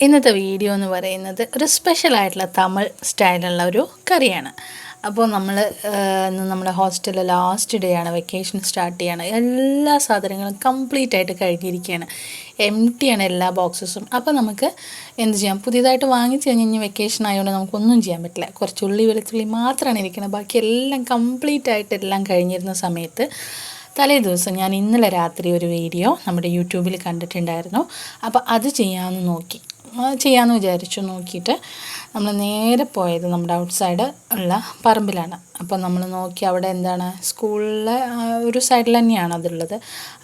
ഇന്നത്തെ വീഡിയോ എന്ന് പറയുന്നത് ഒരു സ്പെഷ്യൽ ആയിട്ടുള്ള തമിഴ് സ്റ്റൈലുള്ള ഒരു കറിയാണ്. അപ്പോൾ നമ്മൾ ഇന്ന് നമ്മുടെ ഹോസ്റ്റലിൽ ലാസ്റ്റ് ഡേ ആണ്. വെക്കേഷൻ സ്റ്റാർട്ട് ചെയ്യാണ്. എല്ലാ സാധനങ്ങളും കംപ്ലീറ്റ് ആയിട്ട് കഴിഞ്ഞിരിക്കുകയാണ്. എം ആണ് എല്ലാ ബോക്സസും അപ്പോൾ നമുക്ക് എന്ത് ചെയ്യാം? പുതിയതായിട്ട് വാങ്ങിച്ചു കഴിഞ്ഞ് വെക്കേഷൻ ആയതുകൊണ്ട് നമുക്കൊന്നും ചെയ്യാൻ പറ്റില്ല. കുറച്ച് ഉള്ളി വെളുത്തുള്ളി മാത്രമാണ് ഇരിക്കുന്നത് ബാക്കി എല്ലാം കംപ്ലീറ്റ് ആയിട്ട് എല്ലാം കഴിഞ്ഞിരുന്ന സമയത്ത് തലേ ദിവസം ഞാൻ ഇന്നലെ രാത്രി ഒരു വീഡിയോ നമ്മുടെ യൂട്യൂബിൽ കണ്ടിട്ടുണ്ടായിരുന്നു. അപ്പോൾ അത് ചെയ്യാമെന്ന് നോക്കി. ചെയ്യാമെന്ന് വിചാരിച്ചു. നോക്കിയിട്ട് നമ്മൾ നേരെ പോയത് നമ്മുടെ ഔട്ട്സൈഡ് ഉള്ള പറമ്പിലാണ്. അപ്പോൾ നമ്മൾ നോക്കി അവിടെ എന്താണ്? സ്കൂളിലെ ഒരു സൈഡിൽ തന്നെയാണ് അതുള്ളത്.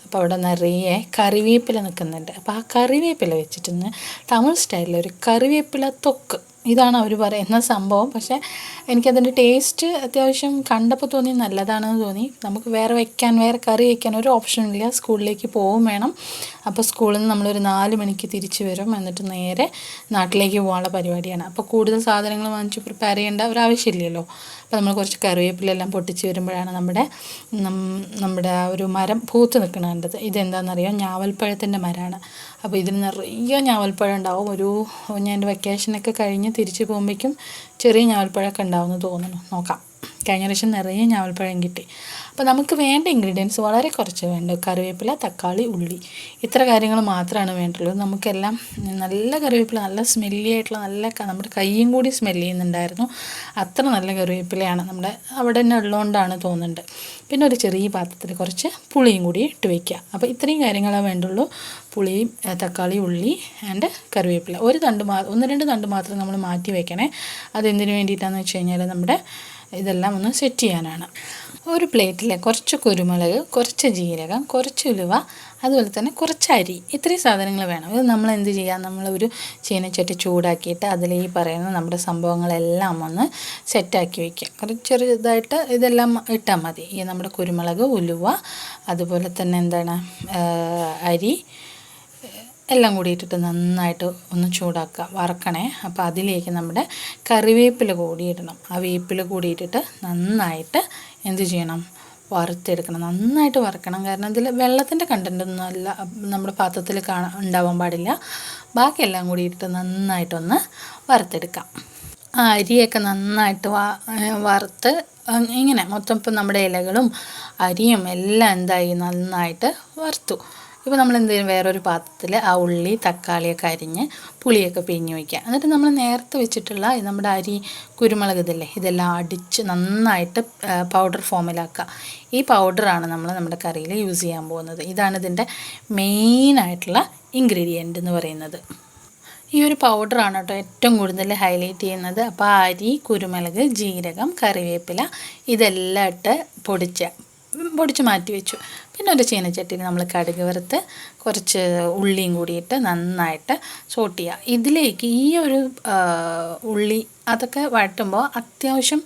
അപ്പോൾ അവിടെ നിറയെ കറിവേപ്പില നിൽക്കുന്നുണ്ട്. അപ്പോൾ ആ കറിവേപ്പില വെച്ചിട്ടൊന്ന് തമിഴ് സ്റ്റൈലിൽ ഒരു കറിവേപ്പില തൊക്ക് ഇതാണ് അവർ പറയുന്ന സംഭവം. പക്ഷേ എനിക്കതിന്റെ ടേസ്റ്റ് അത്യാവശ്യം കണ്ടപ്പോൾ തോന്നി നല്ലതാണെന്ന് തോന്നി. നമുക്ക് വേറെ വെക്കാൻ വേറെ കറി വെക്കാൻ ഒരു ഓപ്ഷൻ ഇല്ല. സ്കൂളിലേക്ക് പോവും വേണം. അപ്പോൾ സ്കൂളിൽ നിന്ന് നമ്മളൊരു നാല് മണിക്ക് തിരിച്ചു വരും. എന്നിട്ട് നേരെ നാട്ടിലേക്ക് പോകാനുള്ള പരിപാടിയാണ്. അപ്പോൾ കൂടുതൽ സാധനങ്ങൾ വാങ്ങിച്ച് പ്രിപ്പയർ ചെയ്യേണ്ട ഒരു ആവശ്യമില്ലല്ലോ. അപ്പോൾ നമ്മൾ കുറച്ച് കറിവേപ്പിലെല്ലാം പൊട്ടിച്ച് വരുമ്പോഴാണ് നമ്മുടെ നമ്മുടെ ഒരു മരം പൂത്ത് നിൽക്കണ കണ്ടത് ഇതെന്താണെന്നറിയാം? ഞാവൽപ്പഴത്തിന്റെ മരമാണ്. അപ്പോൾ ഇതിന് നിറയെ ഞാവൽപ്പഴം ഉണ്ടാവും. ഒരു ഞാൻ എന്റെ വെക്കേഷനൊക്കെ കഴിഞ്ഞ് തിരിച്ച് പോകുമ്പോഴേക്കും ചെറിയ ഞാവൽപ്പഴമൊക്കെ ഉണ്ടാവുമെന്ന് തോന്നുന്നു. നോക്കാം. കഴിഞ്ഞ പ്രാവശ്യം നിറയെ ഞാവൽപ്പഴം കിട്ടി. അപ്പോൾ നമുക്ക് വേണ്ട ഇൻഗ്രീഡിയൻസ് വളരെ കുറച്ച് വേണ്ട? കറിവേപ്പില തക്കാളി ഉള്ളി. ഇത്ര കാര്യങ്ങൾ മാത്രമാണ് വേണ്ടുള്ളൂ. നമുക്കെല്ലാം നല്ല കറിവേപ്പില നല്ല സ്മെല്ലി ആയിട്ടുള്ള നല്ല നമ്മുടെ കയ്യും കൂടി സ്മെല്ല് ചെയ്യുന്നുണ്ടായിരുന്നു. അത്ര നല്ല കറിവേപ്പിലയാണ് നമ്മുടെ അവിടെ തന്നെ ഉള്ളതുകൊണ്ടാണ് തോന്നുന്നുണ്ട്. പിന്നെ ഒരു ചെറിയ പാത്രത്തിൽ കുറച്ച് പുളിയും കൂടി ഇട്ട് വയ്ക്കുക അപ്പോൾ ഇത്രയും കാര്യങ്ങളാണ് വേണ്ടുള്ളൂ. പുളിയും തക്കാളി ഉള്ളി ആൻഡ് കറിവേപ്പില. ഒരു തണ്ട് മാ ഒന്ന് രണ്ട് തണ്ട് മാത്രം നമ്മൾ മാറ്റി വയ്ക്കണേ അതെന്തിനു വേണ്ടിയിട്ടാണെന്ന് വെച്ച് കഴിഞ്ഞാൽ നമ്മുടെ ഇതെല്ലാം ഒന്ന് സെറ്റ് ചെയ്യാനാണ്. ഒരു പ്ലേറ്റിൽ കുറച്ച് കുരുമുളക് കുറച്ച് ജീരകം കുറച്ച് ഉലുവ അതുപോലെ തന്നെ കുറച്ച് അരി. ഇത്രയും സാധനങ്ങൾ വേണം. ഇത് നമ്മൾ എന്ത് ചെയ്യാം? നമ്മളൊരു ചീനച്ചട്ടി ചൂടാക്കിയിട്ട് അതിൽ ഈ പറയുന്ന നമ്മുടെ സംഭവങ്ങളെല്ലാം ഒന്ന് സെറ്റാക്കി വയ്ക്കുക കുറച്ച് ചെറുതായിട്ട് ഇതെല്ലാം ഇട്ടാൽ മതി. ഈ നമ്മുടെ കുരുമുളക് ഉലുവ അതുപോലെ തന്നെ എന്താണ് അരി എല്ലാം കൂടി ഇട്ടിട്ട് നന്നായിട്ട് ഒന്ന് ചൂടാക്കുക വറക്കണേ. അപ്പോൾ അതിലേക്ക് നമ്മുടെ കറിവേപ്പില കൂടി ഇടണം. ആ വേപ്പില കൂടി ഇട്ടിട്ട് നന്നായിട്ട് എന്ത് ചെയ്യണം? വറുത്തെടുക്കണം. നന്നായിട്ട് വറക്കണം. കാരണം ഇതിൽ വെള്ളത്തിന്റെ കണ്ടന്റ് ഒന്നും അല്ല നമ്മുടെ പാത്രത്തിൽ കാണാൻ ഉണ്ടാവാൻ പാടില്ല. ബാക്കിയെല്ലാം കൂടി ഇട്ടിട്ട് നന്നായിട്ടൊന്ന് വറുത്തെടുക്കാം. ആ അരിയൊക്കെ നന്നായിട്ട് വറുത്ത് ഇങ്ങനെ മൊത്തം ഇപ്പം നമ്മുടെ ഇലകളും അരിയും എല്ലാം എന്തായി നന്നായിട്ട് വറുത്തു. ഇപ്പോൾ നമ്മൾ എന്ത് ചെയ്യും? വേറൊരു പാത്രത്തിൽ ആ ഉള്ളി തക്കാളിയൊക്കെ അരിഞ്ഞ് പുളിയൊക്കെ പിഴിഞ്ഞ് വയ്ക്കുക എന്നിട്ട് നമ്മൾ നേരത്തെ വെച്ചിട്ടുള്ള നമ്മുടെ അരി കുരുമുളക് ഇതല്ലേ? ഇതെല്ലാം അടിച്ച് നന്നായിട്ട് പൗഡർ ഫോമിലാക്കുക ഈ പൗഡറാണ് നമ്മൾ നമ്മുടെ കറിയിൽ യൂസ് ചെയ്യാൻ പോകുന്നത്. ഇതാണ് ഇതിന്റെ മെയിനായിട്ടുള്ള ഇൻഗ്രീഡിയന്റ് എന്ന് പറയുന്നത്. ഈ ഒരു പൗഡറാണ് കേട്ടോ ഏറ്റവും കൂടുതൽ ഹൈലൈറ്റ് ചെയ്യുന്നത്. അപ്പോൾ അരി കുരുമുളക് ജീരകം കറിവേപ്പില ഇതെല്ലാം ഇട്ട് പൊടിച്ച പൊടിച്ച് മാറ്റി വെച്ചു. പിന്നെ ഒരു ചീനച്ചട്ടിയിൽ നമ്മൾ കടുക് വറുത്ത് കുറച്ച് ഉള്ളിയും കൂടിയിട്ട് നന്നായിട്ട് സോട്ട് ചെയ്യുക. ഇതിലേക്ക് ഈ ഒരു ഉള്ളി അതൊക്കെ വഴറ്റുമ്പോൾ അത്യാവശ്യം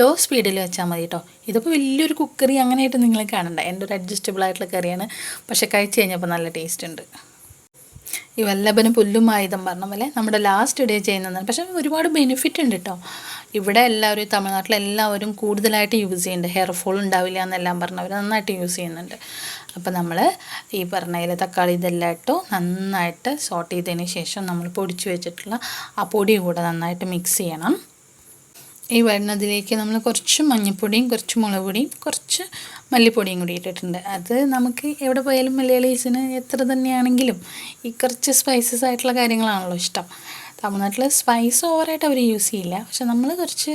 ലോ സ്പീഡിൽ വെച്ചാൽ മതി കേട്ടോ ഇതിപ്പോൾ വലിയൊരു കുക്കറി അങ്ങനെയായിട്ട് നിങ്ങൾ കാണണ്ട. എന്റെ ഒരു അഡ്ജസ്റ്റബിൾ ആയിട്ടുള്ള കറിയാണ്. പക്ഷേ കഴിച്ച് കഴിഞ്ഞപ്പോൾ നല്ല ടേസ്റ്റ് ഉണ്ട്. ഈ വല്ലഭനും പുല്ലും ആയുധം പറഞ്ഞ പോലെ നമ്മുടെ ലാസ്റ്റ് ഡേ ചെയ്യുന്നതാണ്. പക്ഷേ ഒരുപാട് ബെനിഫിറ്റ് ഉണ്ട് കേട്ടോ ഇവിടെ എല്ലാവരും തമിഴ്നാട്ടിൽ എല്ലാവരും കൂടുതലായിട്ട് യൂസ് ചെയ്യുന്നുണ്ട്. ഹെയർ ഫോൾ ഉണ്ടാവില്ല എന്നെല്ലാം പറഞ്ഞവർ നന്നായിട്ട് യൂസ് ചെയ്യുന്നുണ്ട്. അപ്പോൾ നമ്മൾ ഈ പറഞ്ഞതിൽ തക്കാളി ഇതെല്ലാം ഇട്ടു നന്നായിട്ട് സോട്ട് ചെയ്തതിന് ശേഷം നമ്മൾ പൊടിച്ച് വെച്ചിട്ടുള്ള ആ പൊടി കൂടെ നന്നായിട്ട് മിക്സ് ചെയ്യണം. ഈ വരുന്നതിലേക്ക് നമ്മൾ കുറച്ച് മഞ്ഞൾപ്പൊടിയും കുറച്ച് മുളക് പൊടിയും കുറച്ച് മല്ലിപ്പൊടിയും കൂടി ഇട്ടിട്ടുണ്ട്. അത് നമുക്ക് എവിടെ പോയാലും മലയാളീസിന് എത്ര തന്നെയാണെങ്കിലും ഈ കുറച്ച് സ്പൈസസ് ആയിട്ടുള്ള കാര്യങ്ങളാണല്ലോ ഇഷ്ടം. തമിഴ്നാട്ടിൽ സ്പൈസ് ഓവറായിട്ട് അവർ യൂസ് ചെയ്യില്ല. പക്ഷെ നമ്മൾ കുറച്ച്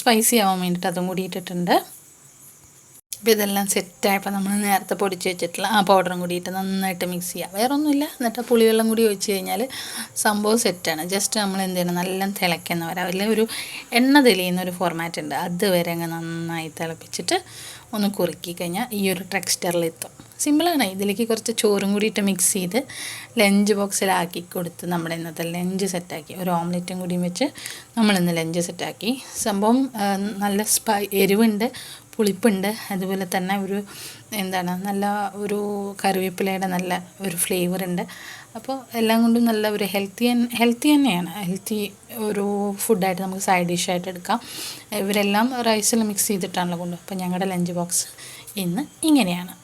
സ്പൈസി ആവാൻ വേണ്ടിയിട്ട് അതും കൂടി ഇട്ടിട്ടുണ്ട്. അപ്പോൾ ഇതെല്ലാം സെറ്റായപ്പോൾ നമ്മൾ നേരത്തെ പൊടിച്ച് വെച്ചിട്ടുള്ള ആ പൗഡറും കൂടിയിട്ട് നന്നായിട്ട് മിക്സ് ചെയ്യുക വേറെ ഒന്നുമില്ല എന്നിട്ട് പുളിവെള്ളം കൂടി ഒഴിച്ച് കഴിഞ്ഞാൽ സംഭവം സെറ്റാണ് ജസ്റ്റ് നമ്മൾ എന്ത് ചെയ്യണം? നല്ല തിളയ്ക്കുന്ന വരെ. അതിൽ ഒരു എണ്ണ തെളിയുന്ന ഒരു ഫോർമാറ്റ് ഉണ്ട്. അതുവരെ അങ്ങ് നന്നായി തിളപ്പിച്ചിട്ട് ഒന്ന് കുറുക്കി കഴിഞ്ഞാൽ ഈ ഒരു ടെക്സ്ചറിലെത്തും. സിമ്പിളാണ്. ഇതിലേക്ക് കുറച്ച് ചോറും കൂടിയിട്ട് മിക്സ് ചെയ്ത് ലഞ്ച് ബോക്സിലാക്കി കൊടുത്ത് നമ്മുടെ ഇന്നത്തെ ലഞ്ച് സെറ്റാക്കി ഒരു ഓംലെറ്റും കൂടിയും വെച്ച് നമ്മളിന്ന് ലഞ്ച് സെറ്റാക്കി സംഭവം നല്ല സ്പൈ എരിവുണ്ട്. പുളിപ്പുണ്ട്. അതുപോലെ തന്നെ ഒരു എന്താണ് നല്ല ഒരു കറിവേപ്പിലയുടെ നല്ല ഒരു ഫ്ലേവർ ഉണ്ട്. അപ്പോൾ എല്ലാം കൊണ്ടും നല്ല ഒരു ഹെൽത്തി ഹെൽത്തി തന്നെയാണ്. ഹെൽത്തി ഒരു ഫുഡായിട്ട് നമുക്ക് സൈഡ് ഡിഷായിട്ട് എടുക്കാം. ഇവരെല്ലാം റൈസിൽ മിക്സ് ചെയ്തിട്ടാണല്ലോ കൊണ്ടുപോകും അപ്പോൾ ഞങ്ങളുടെ ലഞ്ച് ബോക്സ് ഇന്ന് ഇങ്ങനെയാണ്.